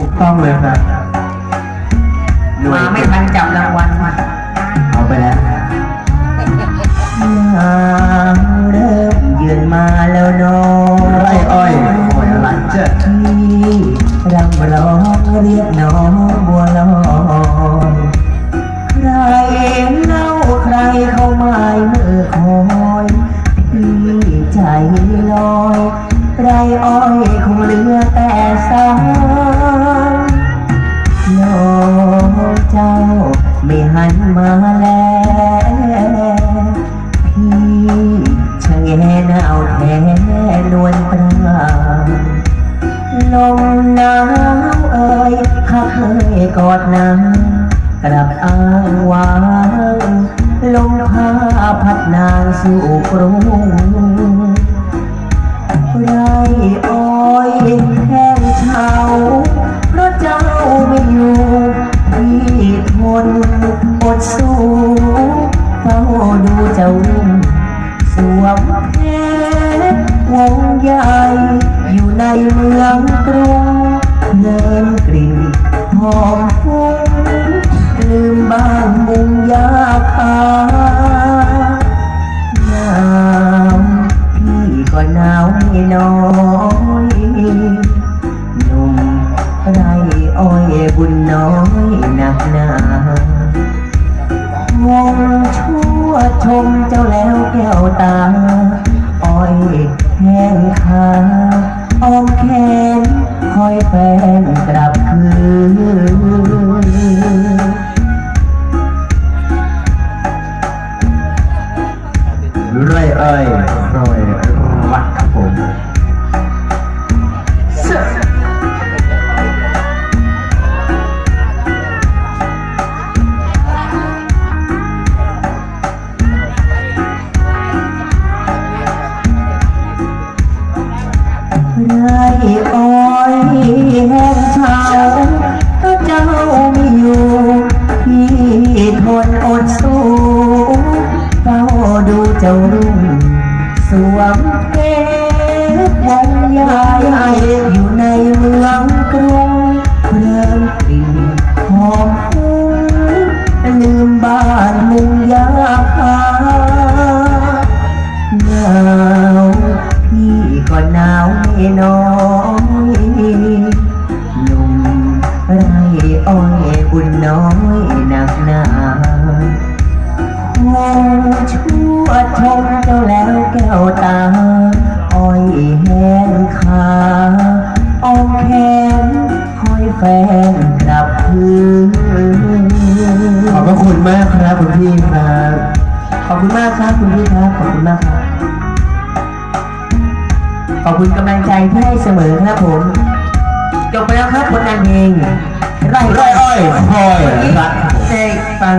ถูกต้องเลยครับมาไม่ทันจับรางวัลมาเอาไปแล้วเริ่มยืนมาแล้วน้องไรอ้อยโอ้ยอะไรเจ้าที่รำร้องเรียกน้องบัวลอยใครเล่าใครเข้ามาเมื่อคอยพี่ใจลอยไรอ้อยคงเหลือแต่สาย ไม่หันมาแล้วพี่ชะแงหนาเอาแท้นวลปราลมหนาวเอ่ยข้าเคยกอดนางกลับอ้างว้างลมพาพัดนางสู่กรุงไรอ้อยแห้งเฉาเพราะเจ้าไม่อยู่พี่ทน ดสู้เฝ้าดูเจ้าลุงสวมเพชรวงใหญ่อยู่ในเมืองกรุง ไรอ้อยโรยรักครับผมไรอ้ สวมเพชรวงยายอยู่ในเมืองกรุงเครื่องกลิ่นหอมฟุ้งลืมบ้านมุงยาคาหนาวพี่ก็หนาวไม่นอน ขอบพระคุณมากครับคุณพี่ครับ ขอบคุณมากครับคุณพี่ครับ ขอบคุณมากครับ ขอบคุณกำลังใจที่ให้เสมอครับผม จบไปแล้วครับผลงานเพลงไร่ไรอ้อยคอยรักครับผมได้ฟังกัน